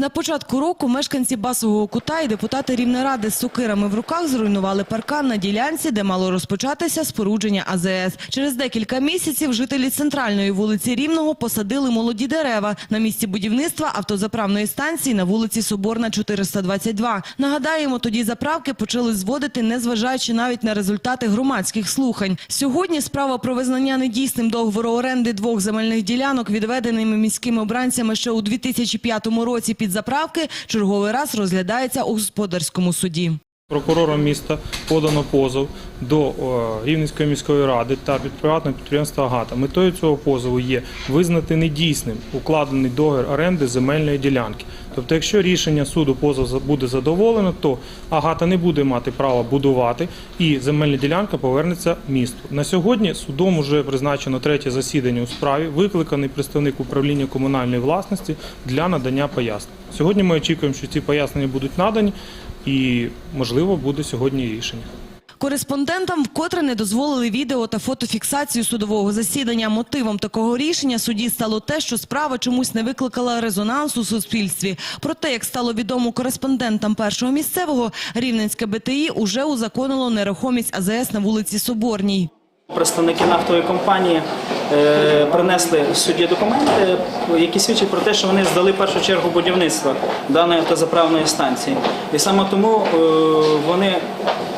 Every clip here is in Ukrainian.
На початку року мешканці Басового кута і депутати Рівнеради з сокирами в руках зруйнували паркан на ділянці, де мало розпочатися спорудження АЗС. Через декілька місяців жителі центральної вулиці Рівного посадили молоді дерева на місці будівництва автозаправної станції на вулиці Соборна 422. Нагадаємо, тоді заправки почали зводити, незважаючи навіть на результати громадських слухань. Сьогодні справа про визнання недійсним договору оренди двох земельних ділянок, відведеними міськими обранцями ще у 2005 році під заправки, черговий раз розглядається у господарському суді. Прокурором міста подано позов до Рівненської міської ради та під приватного підприємства «Агата». Метою цього позову є визнати недійсним укладений договір оренди земельної ділянки. Тобто, якщо рішення суду позов буде задоволено, то Агата не буде мати права будувати і земельна ділянка повернеться місту. На сьогодні судом вже призначено третє засідання у справі, викликаний представник управління комунальної власності для надання пояснень. Сьогодні ми очікуємо, що ці пояснення будуть надані і, можливо, буде сьогодні рішення. Кореспондентам вкотре не дозволили відео та фотофіксацію судового засідання. Мотивом такого рішення суді стало те, що справа чомусь не викликала резонанс у суспільстві. Проте, як стало відомо кореспондентам першого місцевого, Рівненське БТІ уже узаконило нерухомість АЗС на вулиці Соборній. Представники нафтової компанії принесли судді документи, які свідчать про те, що вони здали першу чергу будівництва даної автозаправної станції. І саме тому е, вони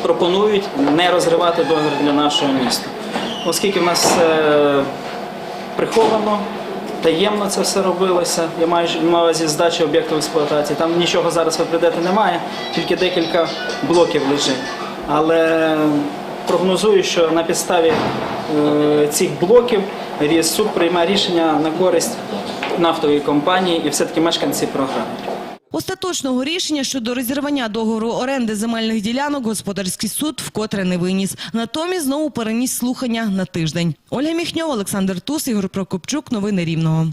пропонують не розривати договір для нашого міста. Оскільки в нас все приховано, таємно це все робилося, я маю на увазі здачі об'єктів експлуатації. Там нічого зараз ви прийдете немає, тільки декілька блоків лежить. Але прогнозую, що на підставі е, цих блоків суд прийме рішення на користь нафтової компанії і все-таки мешканці програють. Остаточного рішення щодо розірвання договору оренди земельних ділянок господарський суд вкотре не виніс. Натомість знову переніс слухання на тиждень. Ольга Міхньова, Олександр Тус, Ігор Прокопчук. Новини Рівного.